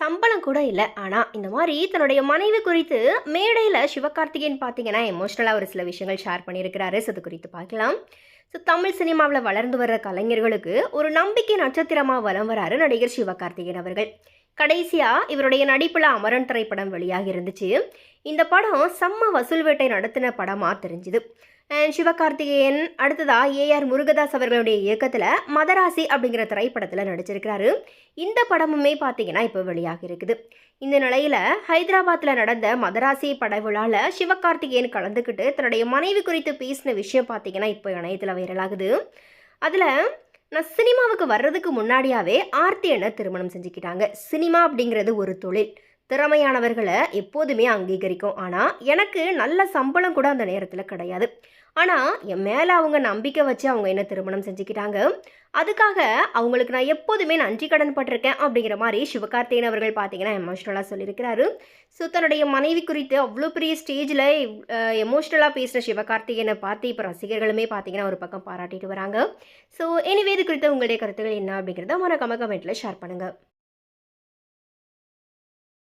சம்பளம் கூட இல்லை. ஆனால் இந்த மாதிரி தன்னுடைய மனைவி குறித்து மேடையில் சிவகார்த்திகேயன் பார்த்தீங்கன்னா எமோஷ்னலாக ஒரு சில விஷயங்கள் ஷேர் பண்ணியிருக்கிறாரு. ஸோ அது குறித்து பார்க்கலாம். ஸோ தமிழ் சினிமாவில் வளர்ந்து வர்ற கலைஞர்களுக்கு ஒரு நம்பிக்கை நட்சத்திரமாக வலம் வராரு நடிகர் சிவகார்த்திகேயன் அவர்கள். கடைசியாக இவருடைய நடிப்பில் அமரன் திரைப்படம் வெளியாகி இருந்துச்சு. இந்த படம் செம்ம வசூல் வேட்டை நடத்தின படமாக தெரிஞ்சுது. அண்ட் சிவகார்த்திகேயன் அடுத்ததாக ஏஆர் முருகதாஸ் அவர்களுடைய இயக்கத்தில் மதராசி அப்படிங்கிற திரைப்படத்தில் நடிச்சிருக்கிறாரு. இந்த படமுமே பார்த்தீங்கன்னா இப்போ வெளியாக இருக்குது. இந்த நிலையில் ஹைதராபாத்தில் நடந்த மதராசி பட விழாவில் சிவகார்த்திகேயன் கலந்துக்கிட்டு தன்னுடைய மனைவி குறித்து பேசின விஷயம் பார்த்தீங்கன்னா இப்போ இணையத்தில் வைரலாகுது. அதில் நான் சினிமாவுக்கு வர்றதுக்கு முன்னாடியாவே ஆர்த்தி என்ன திருமணம் செஞ்சுக்கிட்டாங்க. சினிமா அப்படிங்கிறது ஒரு தொழில். திறமையானவர்களை எப்போதுமே அங்கீகரிக்கும். ஆனால் எனக்கு நல்ல சம்பளம் கூட அந்த நேரத்தில் கிடையாது. ஆனால் என் மேலே அவங்க நம்பிக்கை வச்சு அவங்க என்ன திருமணம் செஞ்சுக்கிட்டாங்க அதுக்காக அவங்களுக்கு நான் எப்போதுமே நன்றி கடன் பட்டிருக்கேன் அப்படிங்கிற மாதிரி சிவகார்த்திகேயன் அவர்கள் பார்த்தீங்கன்னா எமோஷ்னலாக சொல்லியிருக்கிறாரு. ஸோ தன்னுடைய மனைவி குறித்து அவ்வளோ பெரிய ஸ்டேஜில் எமோஷ்னலாக பேசின சிவகார்த்திகேயனை பார்த்து இப்போ ரசிகர்களுமே பார்த்தீங்கன்னா ஒரு பக்கம் பாராட்டிட்டு வராங்க. ஸோ எனிவே இது குறித்து உங்களுடைய கருத்துக்கள் என்ன அப்படிங்கிறத மறக்காம கமெண்ட்டில் ஷேர் பண்ணுங்கள்